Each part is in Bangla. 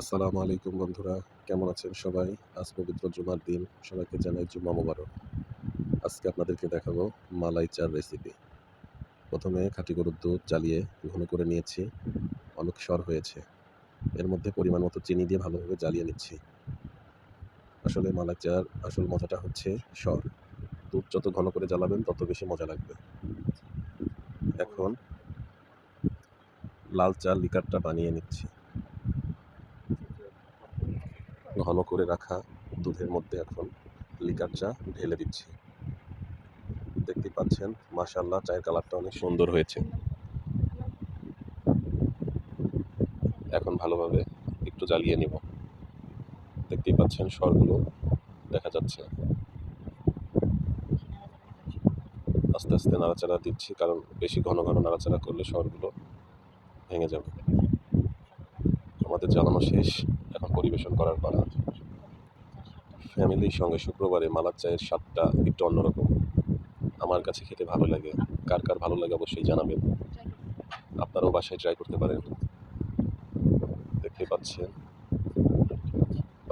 আসসালামু আলাইকুম বন্ধুরা, কেমন আছেন সবাই? আজ পবিত্র জুমার দিন, সবাইকে জানাই জুম্মা মোবারক। আজকে আপনাদেরকে দেখাবো মালাই চার রেসিপি প্রথমে খাঁটি গরুর দুধ জ্বালিয়ে ঘন করে নিয়েছি, অনেক সর হয়েছে। এর মধ্যে পরিমাণ মতো চিনি দিয়ে ভালোভাবে জ্বালিয়ে নিচ্ছি। আসলে মালাই চার আসল মজাটা হচ্ছে সর। দুধ যত ঘন করে জ্বালাবেন, তত বেশি মজা লাগবে। এখন লাল চার লিকারটা বানিয়ে নিচ্ছি। ঘন করে রাখা দুধের মধ্যে এখন লিকার চা ঢেলে দিচ্ছি। দেখতে পাচ্ছেন মাশাল্লাহ চায়ের কালারটা অনেক সুন্দর হয়েছে। এখন ভালোভাবে একটু জ্বালিয়ে নিব। দেখতেই পাচ্ছেন, স্বরগুলো দেখা যাচ্ছে। আস্তে আস্তে নাড়াচাড়া দিচ্ছি, কারণ বেশি ঘন ঘন নাড়াচাড়া করলে স্বরগুলো ভেঙে যাবে। আমাদের জ্বালানো শেষ। এখন পরিবেশন করার পালা। ফ্যামিলির সঙ্গে শুক্রবারে মালার চায়ের স্বাদটা একটু অন্যরকম। আমার কাছে খেতে ভালো লাগে। কার কার ভালো লাগে অবশ্যই জানাবেন। আপনারাও বাসায় ট্রাই করতে পারেন। দেখতে পাচ্ছেন,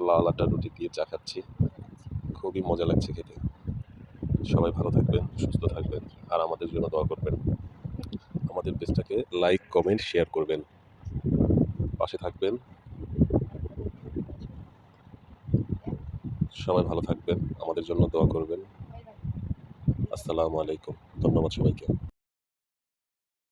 লাল আটা রুটি দিয়ে চা খাচ্ছি। খুবই মজা লাগছে খেতে। সবাই ভালো থাকবেন, সুস্থ থাকবেন, আর আমাদের জন্য দোয়া করবেন। আমাদের পেজটাকে লাইক কমেন্ট শেয়ার করবেন। পাশে থাকবেন। সবাই ভালো থাকবেন আমাদের জন্য দোয়া করবেন। আসসালামু আলাইকুম ধন্যবাদ সবাইকে।